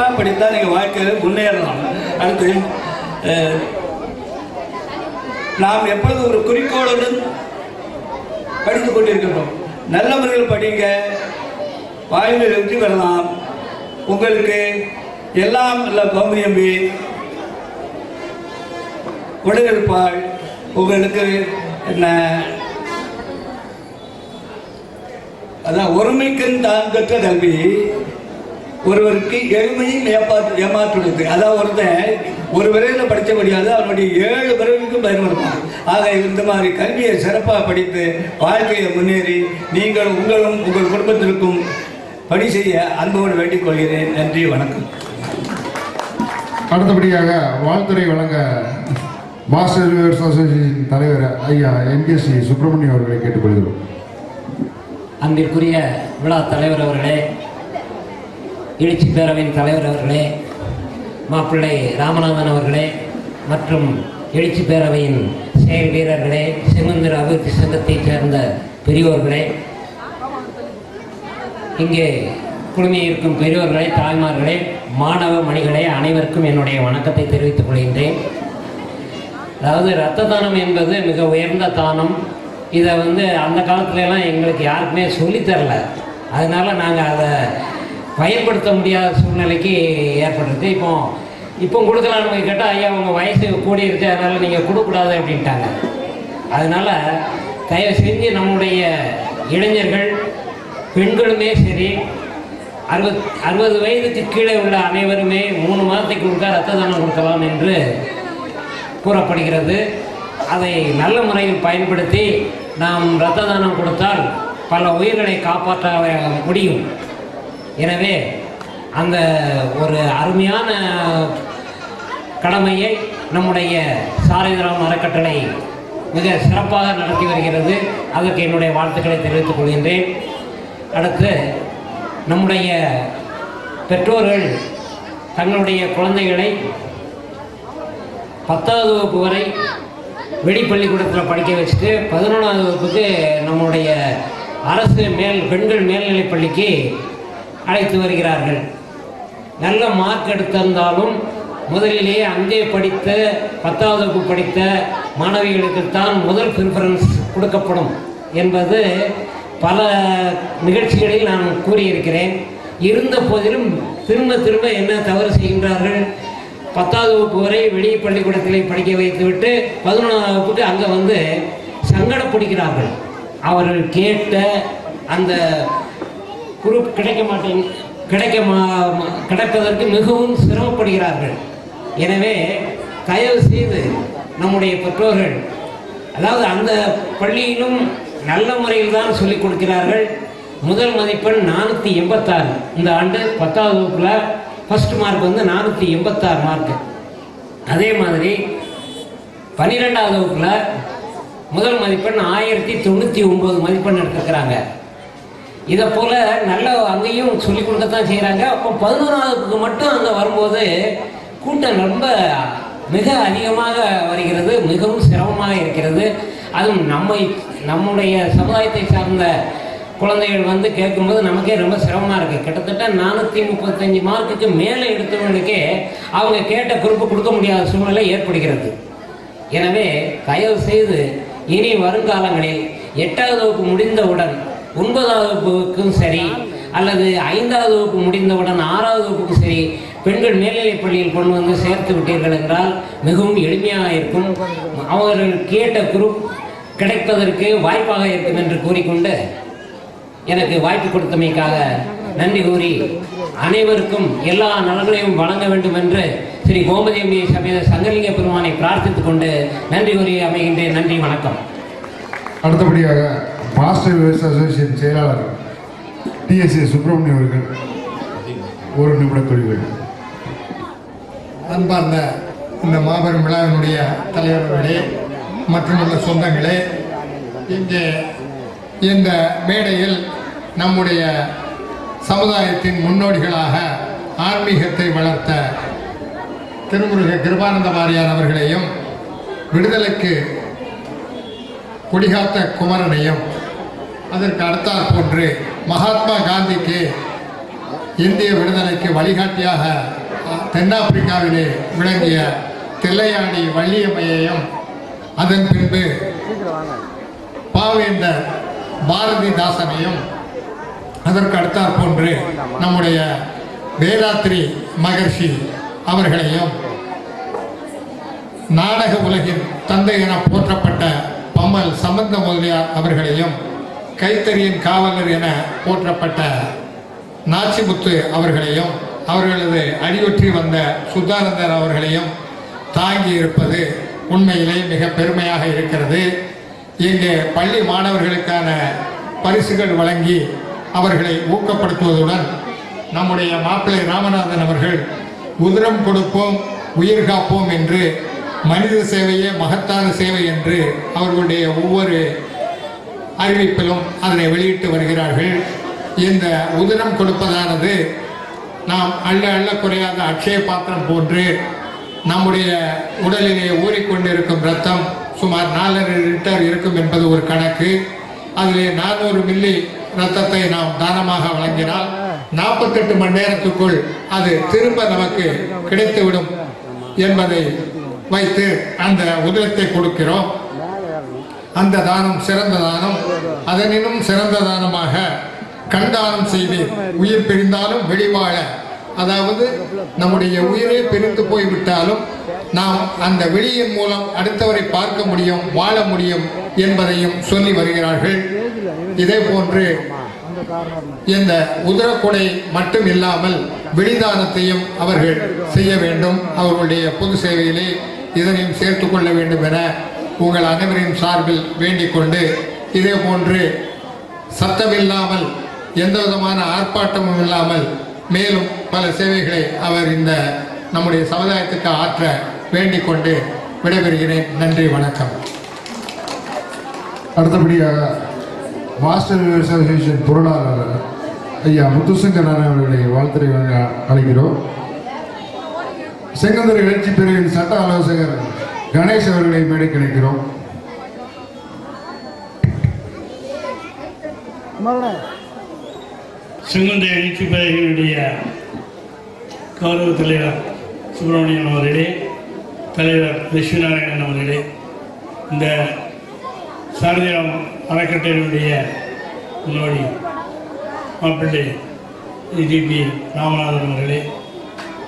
கரெக்டாக படித்தால் நீங்கள் வாழ்க்கையில் முன்னேறலாம். அடுத்து நாம் எப்பொழுது ஒரு குறிக்கோளுடன் படித்துக் கொண்டிருக்கின்றோம். நல்ல முறையில் படிங்க வாழ்வில் வெற்றி பெறலாம். உங்களுக்கு எல்லாம் நல்ல கௌமியம்பி உடலிருப்பாள் உங்களுக்கு என்ன? அதான் ஒருமைக்கண் தான் கற்ற கல்வி. ஒருவருக்கு எளிமையும் ஏமாற்று ஏமாற்றுவது அதாவது ஒருத்தன் ஒரு விரைவில் படிக்க முடியாது அவனுடைய ஏழு பிறவிக்கும் பயன்படுத்தான் ஆக இந்த மாதிரி கல்வியை சிறப்பாக படித்து வாழ்க்கையை முன்னேறி நீங்கள் உங்களும் உங்கள் குடும்பத்திற்கும் பணி செய்ய அன்போடு வேண்டிக் கொள்கிறேன். நன்றி வணக்கம். அடுத்தபடியாக வாழ்த்துறை வழங்க மாஸ்டர் ரிவர்ஸ் அசோசியேஷன் தலைவர் ஐயா என்கேசி சுப்பிரமணியம் அவர்களை கேட்டுக்கொள்கிறோம். அன்பிற்குரிய விழா தலைவர் அவர்களே எழுச்சி பேரவையின் தலைவர் அவர்களே மாப்பிள்ளை ராமநாதன் அவர்களே மற்றும் எழுச்சி பேரவையின் செயல் வீரர்களே செங்குந்தர் அபிவிருத்தி சங்கத்தைச் சேர்ந்த பெரியோர்களே இங்கே குழுமையிருக்கும் பெரியோர்களே தாய்மார்களே மாணவ மணிகளே அனைவருக்கும் என்னுடைய வணக்கத்தை தெரிவித்துக் கொள்கின்றேன். அதாவது இரத்த தானம் என்பது மிக உயர்ந்த தானம். இதை வந்து அந்த காலத்துலலாம் எங்களுக்கு யாருக்குமே சொல்லித் அதனால் நாங்கள் அதை பயன்படுத்த முடியாத சூழ்நிலைக்கு ஏற்படுறது இப்போ இப்போ கொடுக்கலான்னு போய் கேட்டால் ஐயா உங்கள் வயசு கூடியிருச்சு அதனால் நீங்கள் கொடுக்கக்கூடாது அப்படின்ட்டாங்க. அதனால் தயவு செஞ்சு நம்முடைய இளைஞர்கள் பெண்களுமே சரி அறுபத் அறுபது வயதுக்கு கீழே உள்ள அனைவருமே மூணு மாதத்துக்கு கொடுக்க ரத்த தானம் கொடுக்கலாம் என்று கூறப்படுகிறது. அதை நல்ல முறையில் பயன்படுத்தி நாம் இரத்த தானம் கொடுத்தால் பல உயிர்களை காப்பாற்ற முடியும். எனவே அந்த ஒரு அருமையான கடமையை நம்முடைய சாரதிராம் அறக்கட்டளை மிக சிறப்பாக நடத்தி வருகிறது. அதற்கு என்னுடைய வாழ்த்துக்களை தெரிவித்துக் கொள்கின்றேன். அடுத்து நம்முடைய பெற்றோர்கள் தங்களுடைய குழந்தைகளை பத்தாவது வகுப்பு வரை வெளிப்பள்ளிக்கூடத்தில் படிக்க வச்சுட்டு பதினொன்றாவது வகுப்புக்கு நம்முடைய அரசு மேல் பெண்கள் மேல்நிலைப் பள்ளிக்கு அழைத்து வருகிறார்கள். நல்ல மார்க் எடுத்திருந்தாலும் முதலிலேயே அங்கே படித்த பத்தாவது வகுப்பு படித்த மாணவிகளுக்குத்தான் முதல் ப்ரிஃபரன்ஸ் கொடுக்கப்படும் என்பது பல நிகழ்ச்சிகளில் நான் கூறியிருக்கிறேன். இருந்த போதிலும் திரும்ப திரும்ப என்ன தவறு செய்கின்றார்கள்? பத்தாவது வகுப்பு வரை வெளி பள்ளிக்கூடத்தில் படிக்க வைத்துவிட்டு பதினொன்றாவது வகுப்புக்கு அங்கே வந்து சங்கடப்படுகிறார்கள் அவர்கள் கேட்ட அந்த குரூப் கிடைக்க மாட்டேங்க கிடைக்க மா- கிடைப்பதற்கு மிகவும் சிரமப்படுகிறார்கள். எனவே தயவு செய்து நம்முடைய பெற்றோர்கள் அதாவது அந்த பள்ளியிலும் நல்ல முறையில் தான் சொல்லிக் கொடுக்கிறார்கள். முதல் மதிப்பெண் நானூற்றி எண்பத்தாறு. இந்த ஆண்டு பத்தாவது வகுப்பில் ஃபஸ்ட் மார்க் வந்து நானூற்றி எண்பத்தாறு மார்க்கு அதே மாதிரி பன்னிரெண்டாவது வகுப்பில் முதல் மதிப்பெண் ஆயிரத்தி தொண்ணூற்றி ஒம்பது மதிப்பெண் எடுத்துருக்கிறாங்க. இதை போல் நல்ல அங்கேயும் சொல்லிக் கொடுக்கத்தான் செய்கிறாங்க அப்போ பதினோராவதுக்கு மட்டும் அங்கே வரும்போது கூட்டம் ரொம்ப மிக அதிகமாக வருகிறது. மிகவும் சிரமமாக இருக்கிறது. அதுவும் நம்மை நம்முடைய சமுதாயத்தை சார்ந்த குழந்தைகள் வந்து கேட்கும்போது நமக்கே ரொம்ப சிரமமாக இருக்குது கிட்டத்தட்ட நானூற்றி முப்பத்தஞ்சு மார்க்குக்கு மேலே எடுத்தவங்களுக்கே அவங்க கேட்ட குறிப்பு கொடுக்க முடியாத சூழ்நிலை ஏற்படுகிறது. எனவே தயவு செய்து இனி வருங்காலங்களில் எட்டாவது வகுப்பு முடிந்தவுடன் ஒன்பதாவது வகுப்புக்கும் சரி அல்லது ஐந்தாவது வகுப்பு முடிந்தவுடன் ஆறாவது வகுப்புக்கும் சரி பெண்கள் மேல்நிலைப் பள்ளியில் கொண்டு வந்து சேர்த்து விட்டீர்கள் என்றால் மிகவும் எளிமையாக இருக்கும். அவர்கள் கேட்ட குரூப் கிடைப்பதற்கு வாய்ப்பாக இருக்கும் என்று கூறிக்கொண்டு எனக்கு வாய்ப்பு கொடுத்தமைக்காக நன்றி கூறி அனைவருக்கும் எல்லா நலன்களையும் வழங்க வேண்டும் என்று ஸ்ரீ கோமதி அம்மையை சமேத சங்கலிங்க பெருமானை பிரார்த்தித்துக் கொண்டு நன்றி கூறி அமைகின்றேன். நன்றி வணக்கம். அடுத்தபடியாக மாஸ்டர் விவசாய அசோசியேஷன் செயலாளர் டிஎஸ்ஏ சுப்பிரமணியம் அவர்கள் ஒரு நிமிட தொழில்கள். அன்பார்ந்த இந்த மாபெரும் விழாவினுடைய தலைவர்களே மற்றும் உள்ள சொந்தங்களே இங்கே இந்த மேடையில் நம்முடைய சமுதாயத்தின் முன்னோடிகளாக ஆன்மீகத்தை வளர்த்த திருமுருக கிருபானந்த வாரியார் அவர்களையும் விடுதலைக்கு கொடிகாத்த குமரனையும் அதற்கு அடுத்தாற் போன்று மகாத்மா காந்திக்கு இந்திய விடுதலைக்கு வழிகாட்டியாக தென்னாப்பிரிக்காவிலே விளங்கிய தில்லையாடி வள்ளியம்மையையும் அதன் பின்பு பாவேந்தர் பாரதிதாசனையும் அதற்கு அடுத்தாற் போன்று நம்முடைய வேதாத்ரி மகர்ஷி அவர்களையும் நாடக உலகின் தந்தை என போற்றப்பட்ட பம்மல் சம்பந்த முதலியார் அவர்களையும் கைத்தறியின் காவலர் என போற்றப்பட்ட நாச்சிமுத்து அவர்களையும் அவர்களது அடியொற்றி வந்த சுத்தானந்தர் அவர்களையும் தாங்கி இருப்பது உண்மையிலே மிக பெருமையாக இருக்கிறது. இங்கே பள்ளி மாணவர்களுக்கான பரிசுகள் வழங்கி அவர்களை ஊக்கப்படுத்துவதுடன் நம்முடைய மாப்பிள்ளை ராமநாதன் அவர்கள் உதிரம் கொடுப்போம் உயிர் காப்போம் என்று மனித சேவையே மகத்தான சேவை என்று அவர்களுடைய ஒவ்வொரு அறிவிப்பிலும் அதனை வெளியிட்டு வருகிறார்கள். இந்த உதிரம் கொடுப்பதானது நாம் அள்ள அள்ள குறையாத அட்சய பாத்திரம் போன்று நம்முடைய உடலிலே ஊறிக்கொண்டிருக்கும் ரத்தம் சுமார் நாலரை லிட்டர் இருக்கும் என்பது ஒரு கணக்கு. அதிலே நானூறு மில்லி ரத்தத்தை நாம் தானமாக வழங்கினால் நாற்பத்தெட்டு மணி நேரத்துக்குள் அது திரும்ப நமக்கு கிடைத்துவிடும் என்பதை வைத்து அந்த உதிரத்தை கொடுக்கிறோம். அந்த தானம் சிறந்த தானம் அதனினும் சிறந்த தானமாக கண்டானம் செய்தேன் உயிர் பிரிந்தாலும் வெளிவாழ. அதாவது நம்முடைய உயிரே பிரிந்து போய்விட்டாலும் நாம் அந்த வெளியின் மூலம் அடுத்தவரை பார்க்க முடியும் வாழ முடியும் என்பதையும் சொல்லி வருகிறார்கள். இதே போன்று இந்த உதரக்குடை மட்டும் இல்லாமல் வெளிதானத்தையும் அவர்கள் செய்ய வேண்டும். அவர்களுடைய பொது சேவையிலே இதனையும் சேர்த்து கொள்ள வேண்டும் என உங்கள் அனைவரின் சார்பில் வேண்டிக் கொண்டு இதே போன்று சத்தமில்லாமல் எந்த விதமான ஆர்ப்பாட்டமும் இல்லாமல் மேலும் பல சேவைகளை அவர் இந்த நம்முடைய சமுதாயத்துக்கு ஆற்ற வேண்டிக் கொண்டு விடைபெறுகிறேன். நன்றி வணக்கம். அடுத்தபடியாக மாஸ்டர் அசோசியேஷன் பொருளாளர் ஐயா முத்துசங்கரன் அவர்களை வாழ்த்துறை வழங்க அழைக்கிறோம். செங்கந்துறை எழுச்சி பிரிவின் சட்ட ஆலோசகர் கணேஷ் அவர்களை மேடைக்கு அழைக்கிறோம் செங்குந்தை எழுச்சி பதவியினுடைய கௌரவ தலைவர் சுப்பிரமணியன் அவர்களே தலைவர் லட்சுமிநாராயணன் அவர்களே இந்த சாரதியம் அறக்கட்டளையினுடைய முன்னோடி மாப்பிள்ளை டிபி ராமநாதன் அவர்களே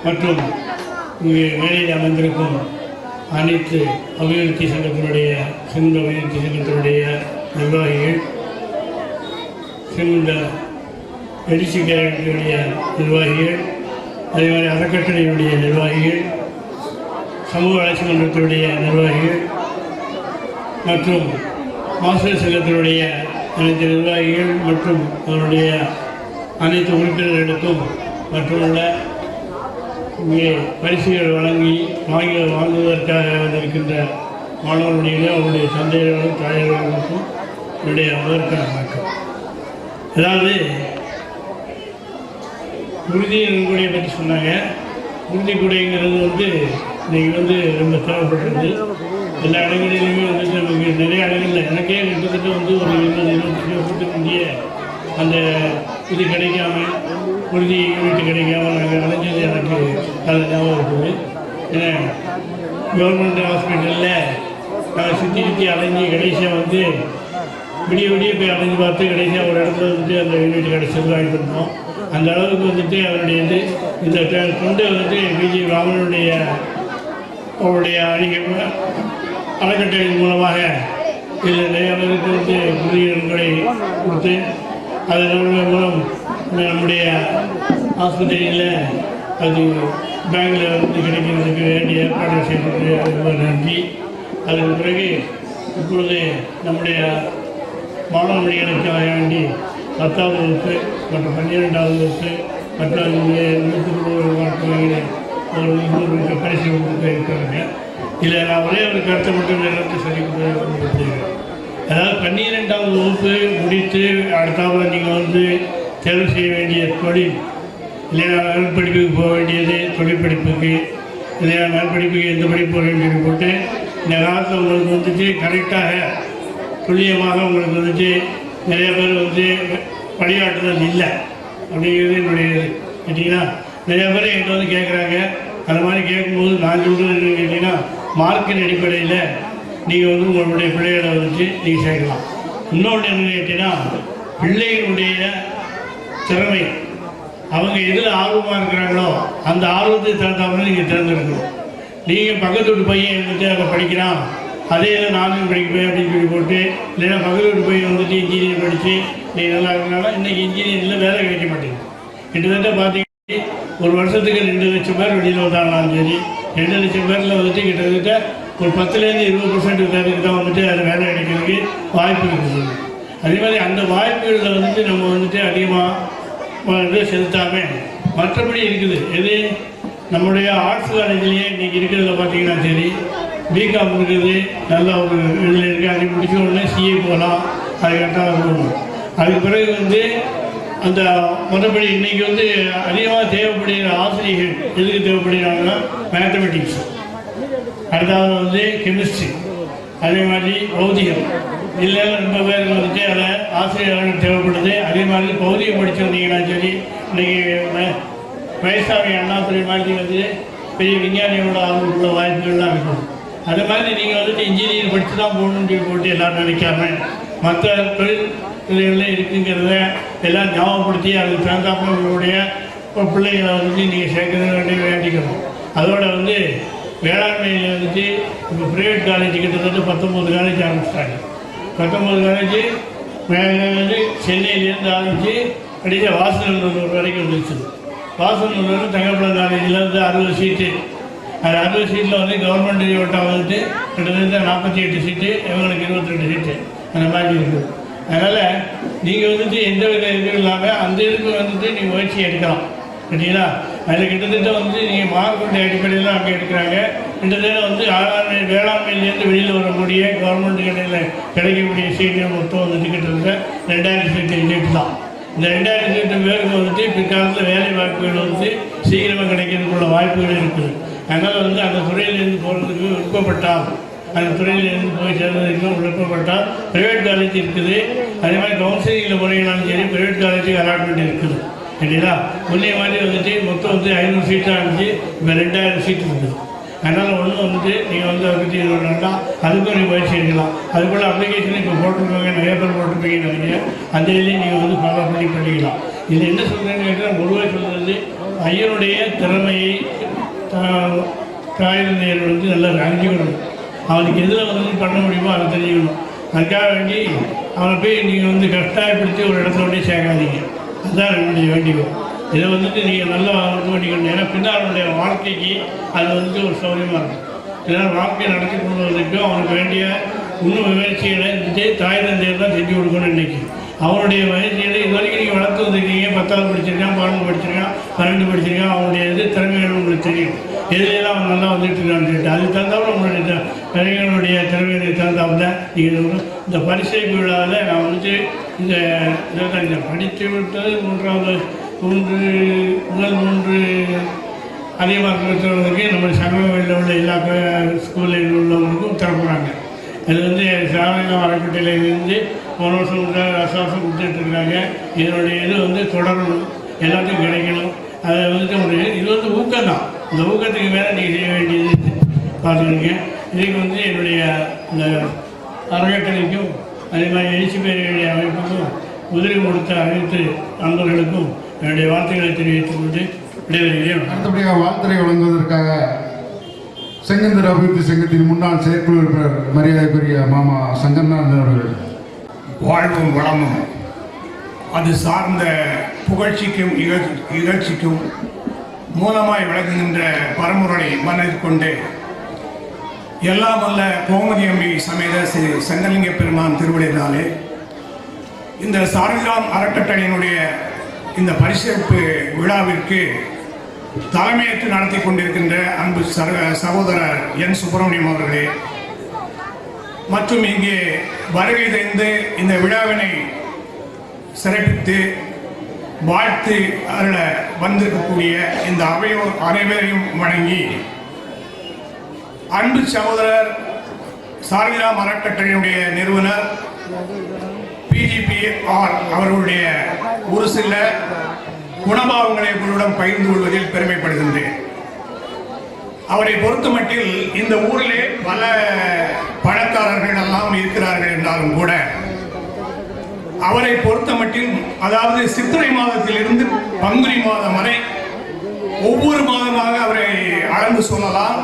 மற்றும் இங்கே வேலையில் அமர்ந்திருக்கும் அனைத்து அபிவிருத்தி சங்கத்தினுடைய சிறந்த அபிவிருத்தி சங்கத்தினுடைய நிர்வாகிகள் சிறந்த எழுச்சி கேரளுடைய நிர்வாகிகள் அதே மாதிரி அறக்கட்டளையுடைய நிர்வாகிகள் சமூக வளர்ச்சி மன்றத்தினுடைய நிர்வாகிகள் மற்றும் மாஸ்டர் சங்கத்தினுடைய அனைத்து நிர்வாகிகள் மற்றும் அவருடைய அனைத்து உறுப்பினர்களுக்கும் மட்டுமல்ல இங்கே பரிசுகள் வழங்கி வாங்கி வாங்குவதற்காக வந்திருக்கின்ற மாணவர்களுடைய அவருடைய தந்தையர்களும் தாயர்களுக்கும் என்னுடைய முதற்கான வணக்கம். அதாவது உறுதி நன்கொடையை பற்றி சொன்னாங்க. உறுதி கூடைங்கிறது வந்து இன்னைக்கு வந்து ரொம்ப தேவைப்படுறது எல்லா இடங்களிலுமே வந்துட்டு நமக்கு நிறைய இடங்களில் எனக்கே கிட்டத்தட்ட வந்து ஒரு இருபது இருபத்தஞ்சு வருஷத்துக்கு முந்தைய அந்த இது கிடைக்காம உறுதி வீட்டு கிடைக்காம நாங்கள் அலைஞ்சது எனக்கு நல்ல ஞாபகம் இருக்குது ஏன்னா கவர்மெண்ட் ஹாஸ்பிட்டலில் நாங்கள் சுற்றி சுற்றி அலைஞ்சி கடைசியாக வந்து விடிய விடிய போய் அலைஞ்சு பார்த்து கடைசியாக ஒரு இடத்துல வந்துட்டு அந்த வீட்டு கடைசியில் வாங்கிட்டு அந்த அளவுக்கு வந்துட்டு அவருடைய இது இந்த ட- தொண்டை வந்துட்டு பிஜி ராமனுடைய அவருடைய அணிக அறக்கட்டளையின் மூலமாக இதில் நிறைய பேருக்கு வந்து புதிய கொடுத்து அதன் மூலம் நம்முடைய ஆஸ்பத்திரியில் அது பேங்கில் வந்து கிடைக்கிறதுக்கு வேண்டிய ஏற்பாடு செய்தது ரொம்ப நன்றி. அதன் பிறகு இப்பொழுது நம்முடைய மாணவர்களுக்கு வேண்டி பத்தாவது வகுப்பு மற்றும் பன்னிரெண்டாவது வகுப்பு மற்றும் நூற்றுக்கு ஒரு நூறு பரிசு கொடுத்து இருக்கிறாங்க இதில் நான் ஒரே ஒரு கருத்தை மட்டும் எல்லாத்தையும் சரி கொடுத்து அதாவது பன்னிரெண்டாவது வகுப்பு முடித்து அடுத்தாவது நீங்கள் வந்து தேர்வு செய்ய வேண்டிய தொழில் இல்லையா நற்படிப்புக்கு போக வேண்டியது தொழில் படிப்புக்கு இல்லையா நற்படிப்புக்கு எந்த படிப்பு போக வேண்டியது போட்டு இந்த காலத்தில் உங்களுக்கு வந்துட்டு கரெக்டாக துல்லியமாக உங்களுக்கு வந்துட்டு நிறைய பேர் வந்து வழிகாட்டுதல் இல்லை. அப்படிங்கிறது என்னுடைய கேட்டிங்கன்னா நிறைய பேர் என்கிட்ட வந்து கேட்குறாங்க அந்த மாதிரி கேட்கும்போது நான் சொல்கிறது என்னன்னு கேட்டிங்கன்னா மார்க்கின் அடிப்படையில் நீங்கள் வந்து உங்களுடைய பிள்ளைகளை வந்துட்டு நீங்கள் சேர்க்கலாம். இன்னொன்று என்னன்னு கேட்டிங்கன்னா பிள்ளைகளுடைய திறமை. அவங்க எதில் ஆர்வமாக இருக்கிறாங்களோ அந்த ஆர்வத்துக்கு தகுந்த மாதிரி நீங்கள் தேர்ந்தெடுக்கணும். நீங்கள் பக்கத்து வீட்டு பையன் வந்துட்டு அதை படிக்கிறான். அதே இதை நானும் படிப்பேன் அப்படின்னு சொல்லி போட்டு இல்லைன்னா பக்கத்து வீட்டு பையன் வந்துட்டு இன்ஜினியர் படித்து நீங்கள் நல்லா இருந்தாலும் இன்றைக்கி இன்ஜினியரில் வேலை கிடைக்க மாட்டேங்குது. கிட்டத்தட்ட பார்த்தீங்கன்னா ஒரு வருஷத்துக்கு ரெண்டு லட்சம் பேர் வெளியில் வந்தாங்களாம் சரி. ரெண்டு லட்சம் பேரில் வந்துட்டு கிட்டத்தட்ட ஒரு பத்துலேருந்து இருபது பர்சன்ட் பேருக்கு தான் வந்துட்டு அதில் வேலை கிடைக்கிறதுக்கு வாய்ப்பு இருக்குது. அதே மாதிரி அந்த வாய்ப்புகளில் வந்துட்டு நம்ம வந்துட்டு அதிகமாக இது செலுத்தாமல் மற்றபடி இருக்குது. எது? நம்முடைய ஆர்ட்ஸ் காலேஜ்லேயே இன்றைக்கி இருக்கிறதுல பார்த்தீங்கன்னா சரி பிகாம் இருக்குது. நல்ல ஒரு இதில் இருக்குது அதை முடிச்ச உடனே சிஏ போகலாம். அது கரெக்டாக போகணும் அதுக்கு பிறகு வந்து அந்த மற்றபடி இன்னைக்கு வந்து அதிகமாக தேவைப்படுகிற ஆசிரியர்கள் எதுக்கு தேவைப்படுகிறாங்கன்னா மேத்தமெட்டிக்ஸ் அடுத்தாவது வந்து கெமிஸ்ட்ரி அதே மாதிரி பௌதிகம். இல்லை ரொம்ப பேர் வந்துட்டு அதில் ஆசிரியர்கள் தேவைப்படுது. அதே மாதிரி பகுதியை படிச்சிருந்தீங்கன்னா சரி. இன்னைக்கு வ- வயசாமி அண்ணாதுரை மாதிரி வந்து பெரிய விஞ்ஞானியோட ஆர்வமுள்ள வாய்ப்புகள்லாம் இருக்கும். அது மாதிரி நீங்கள் வந்துட்டு இன்ஜினியர் படித்து தான் போகணும்னு சொல்லி போட்டு எல்லாரும் நினைக்காம மற்ற தொழில் துறைகளில் இருக்குங்கிறத எல்லாம் ஞாபகப்படுத்தி அதுக்கு தகுந்தாப்புல உங்களுடைய பிள்ளைகளை வந்துட்டு நீங்கள் சேர்க்கறது வேண்டி வேண்டிக்கணும் அதோட வந்து வேளாண்மையில் வந்துட்டு இப்போ ப்ரைவேட் காலேஜ் கிட்டத்தட்ட பத்தொம்பது காலேஜ் ஆரம்பிச்சிட்டாங்க. பத்தொம்பது காலேஜ் மேலே சென்னையிலேருந்து ஆரம்பித்து கடைசியாக வாசநல்லூர் வரைக்கும் வந்துருச்சு வாசநல்லூர் தங்கப்பழம் காலேஜிலேருந்து வந்து அறுபது சீட்டு அது அறுபது சீட்டில் வந்து கவர்மெண்ட் ஓட்டாக வந்துட்டு கிட்டத்தட்ட நாற்பத்தி எட்டு சீட்டு இவங்களுக்கு இருபத்தி ரெண்டு சீட்டு அந்த மாதிரி இருக்குது அதனால் நீங்கள் வந்துட்டு எந்த வித இதுவும் இல்லாமல் அந்த இதுக்கு வந்துட்டு நீங்கள் முயற்சி எடுக்கலாம். சரிங்களா அதில் கிட்டத்தட்ட வந்து நீங்கள் மார்க்குடைய அடிப்படையில் அங்கே எடுக்கிறாங்க. இந்த இதில் வந்து ஆளாண்மை வேளாண்மையிலேருந்து வெளியில் வரக்கூடிய கவர்மெண்ட் கடையில் கிடைக்கக்கூடிய சீட்டு மொத்தம் வந்துட்டு இருக்க ரெண்டாயிரம் சீட்டு சீட்டு தான். இந்த ரெண்டாயிரம் சீட்டு பேருக்கு வந்துட்டு பிற்காலத்தில் வேலை வாய்ப்புகள் வந்து சீக்கிரமாக கிடைக்கிறதுக்குள்ள வாய்ப்புகள் இருக்குது. அதனால் வந்து அந்த துறையிலேருந்து போகிறதுக்கு விருப்பப்பட்டால் அந்த துறையிலேருந்து போய் சேர்ந்ததுக்கு விருப்பப்பட்டால் ப்ரைவேட் காலேஜ் இருக்குது. அதே மாதிரி கவுன்சிலிங்கில் போனீங்கன்னாலும் சரி ப்ரைவேட் காலேஜுக்கு அலாட்மெண்ட் இருக்குது. சரிங்களா? முன்னே மாதிரி வந்துட்டு மொத்தம் வந்து ஐநூறு சீட்டாக இருந்துச்சு இப்போ ரெண்டாயிரம் சீட்டு இருக்குது. அதனால் ஒன்று வந்துட்டு நீங்கள் வந்து அதை பற்றி இது வேண்டாம் அதுக்கு ஒரு முயற்சி எடுக்கலாம். அதுக்குள்ள அப்ளிகேஷன் இப்போ போட்டிருக்காங்க நிறைய பேர் போட்டிருப்பீங்க நிறைய அந்த இதுலேயும் நீங்கள் வந்து ஃபாலோ பண்ணி பண்ணிக்கலாம். இதில் என்ன சொல்கிறேன்னு கேட்டால் முழுவை சொல்கிறது ஐயனுடைய திறமையை தா- வந்து நல்லா அறிஞ்சிக்கணும் அவனுக்கு எதில் வந்து பண்ண முடியுமோ அதை தெரிஞ்சுக்கணும். அதுக்காக வேண்டி அவனை போய் நீங்கள் வந்து கட்டாயப்படுத்தி ஒரு இடத்துல கொண்டு சேர்க்காதீங்க. அதுதான் என்னுடைய வேண்டிக்கும் இதை வந்துட்டு நீங்கள் நல்லா இது பண்ணிக்கணும் ஏன்னா பின்னால் வாழ்க்கைக்கு அது வந்துட்டு ஒரு சௌகரியமாக இருக்கும். ஏன்னா வாழ்க்கையை நடத்தி கொள்வதற்கு அவனுக்கு வேண்டிய இன்னும் முயற்சிகளை இருந்துச்சு தாய் தந்தையர் தான் செஞ்சு கொடுக்கணும்னு இன்றைக்கி அவனுடைய முயற்சிகளை இது வரைக்கும் நீங்கள் வளர்த்து வந்திருக்கீங்க. பத்தாவது படிச்சிருக்கான் பன்னெண்டு படிச்சிருக்கான் பன்னெண்டு படிச்சிருக்கான். அவனுடைய இது திறமைகள் உங்களுக்கு தெரியும். எதுலாம் அவன் நல்லா வந்துட்டு இருக்கான்னு சொல்லிட்டு அதுக்கு தகுந்தாப்புல உங்களுடைய த- திறமைகளுடைய திறமைகளுக்கு தகுந்தாப்புல நீங்கள் வந்து இந்த பரிசை விழாவில் நான் வந்துட்டு இந்த இதை தான் இந்த படித்து விட்டது மூன்றாவது மூன்று முதல் மூன்று அதிகமாக பெற்றவர்களுக்கு நம்ம சங்கங்களில் உள்ள எல்லா ஸ்கூலில் உள்ளவங்களுக்கும் திறப்புறாங்க அது வந்து சாதாரண அறக்கட்டளையிலேருந்து போன வருஷம் கொடுத்தா அசாசம் வருஷம் கொடுத்துட்ருக்குறாங்க இதனுடைய இது வந்து தொடரணும். எல்லாத்துக்கும் கிடைக்கணும். அதை வந்துட்டு ஒரு இது வந்து ஊக்கம் தான் இந்த ஊக்கத்துக்கு மேலே நீங்கள் செய்ய வேண்டியது பார்த்துருங்க இதுக்கு வந்து என்னுடைய இந்த அறக்கட்டளைக்கும் அதே மாதிரி எழுச்சி பேருடைய அமைப்புக்கும் உதவி கொடுத்த அனைத்து நண்பர்களுக்கும் என்னுடைய வார்த்தைகளை தெரிவித்துக் கொண்டு விடைபெறுகிறேன். அடுத்தபடியாக வாழ்த்துறை வழங்குவதற்காக செங்கந்தர் அபிவிருத்தி சங்கத்தின் முன்னாள் செயற்குழு உறுப்பினர் மரியாதைக்குரிய மாமா சங்கர்நாதன் அவர்கள். வாழ்வும் வளமும். அது சார்ந்த புகழ்ச்சிக்கும் இகழ்- இகழ்ச்சிக்கும் மூலமாய் விளங்குகின்ற பரம்பொருளை மனதில் கொண்டு எல்லாம் வல்ல கோமதி அம்பி சமேத ஸ்ரீ சங்கலிங்க பெருமான் திருவிழையினாலே இந்த சாரங்காம் அறக்கட்டளையினுடைய இந்த பரிசளிப்பு விழாவிற்கு தலைமையேற்று நடத்தி கொண்டிருக்கின்ற அன்பு சகோதரர் என் சுப்பிரமணியம் அவர்களே மற்றும் இங்கே வருகை தந்து இந்த விழாவினை சிறப்பித்து வாழ்த்து அருள வந்திருக்கக்கூடிய இந்த அவையோர் அனைவரையும் வணங்கி அன்பு சகோதரர் சாரதிராம் அறக்கட்டளையுடைய நிறுவனர் பிஜிபி ஆர் அவர்களுடைய ஒரு சில குணபாவங்களை உங்களுடன் பகிர்ந்து கொள்வதில் பெருமைப்படுகின்றேன். அவரை பொறுத்தமட்டில் இந்த ஊரிலே பல பணக்காரர்கள் எல்லாம் இருக்கிறார்கள் என்றாலும் கூட அவரை பொறுத்தமட்டில் அதாவது சித்திரை மாதத்திலிருந்து பங்குனி மாதம் வரை ஒவ்வொரு மாதமாக அவரை அளந்து சொல்லலாம்.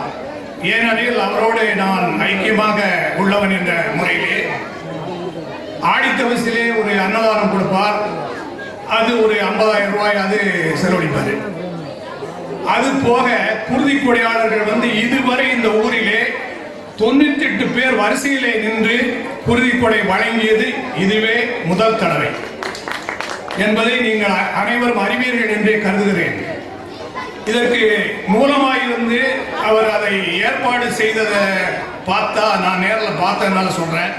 ஏனெனில் அவரோடு நான் ஐக்கியமாக உள்ளவன் என்ற முறையிலே ஆடித்தவசிலே ஒரு அன்னதானம் கொடுப்பார். அது ஒரு ஐம்பதாயிரம் ரூபாய் அது செலவழிப்பார். அது போக குருதி கொடையாளர்கள் வந்து இதுவரை இந்த ஊரிலே தொண்ணூத்தி எட்டு பேர் வரிசையிலே நின்று குருதி கொடை வழங்கியது இதுவே முதல் தடவை. என்பதை நீங்கள் அனைவரும் அறிவீர்கள் என்றே கருதுகிறேன். இதற்கு மூலமாயிருந்து அவர் அதை ஏற்பாடு செய்ததை பார்த்தா நான் நேரில் பார்த்ததுனால சொல்றேன்.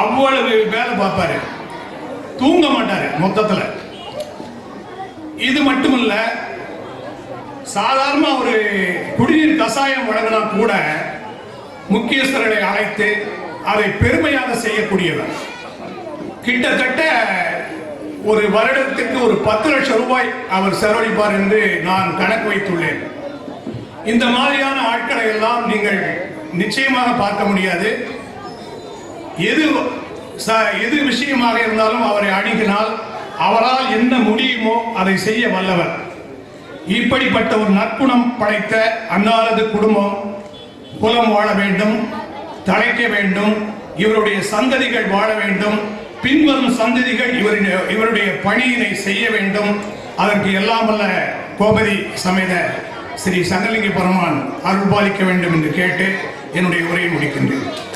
அவ்வளவு வேலை பார்ப்பாரு. தூங்க மாட்டாரு மொத்தத்துல. இது மட்டுமல்ல சாதாரண ஒரு குடிநீர் கசாயம் வழங்கினா கூட முக்கியஸ்தர்களை அழைத்து அதை பெருமையாக செய்யக்கூடியவர். கிட்டத்தட்ட ஒரு வருடத்திற்கு ஒரு பத்து லட்சம் ரூபாய் அவர் செலவழிப்பார் என்று நான் கணக்கு வைத்துள்ளேன். இந்த மாதிரியான ஆட்களை எல்லாம் நீங்கள் நிச்சயமாக பார்க்க முடியாது. எது ச- எது விஷயமாக இருந்தாலும் அவரை அணுகினால் அவரால் என்ன முடியுமோ அதை செய்ய வல்லவர். இப்படிப்பட்ட ஒரு நற்குணம் படைத்த அன்னாரது குடும்பம் குலம் வாழ வேண்டும் தழைக்க வேண்டும் இவருடைய சந்ததிகள் வாழ வேண்டும் பின்வரும் சந்ததிகள் இவருடைய இவருடைய பணியினை செய்ய வேண்டும். அதற்கு எல்லாம் வல்ல கோபதி சமேத ஸ்ரீ சங்கலிங்க பெருமான் அருள்பாலிக்க வேண்டும் என்று கேட்டு என்னுடைய உரையை முடிக்கின்றேன்.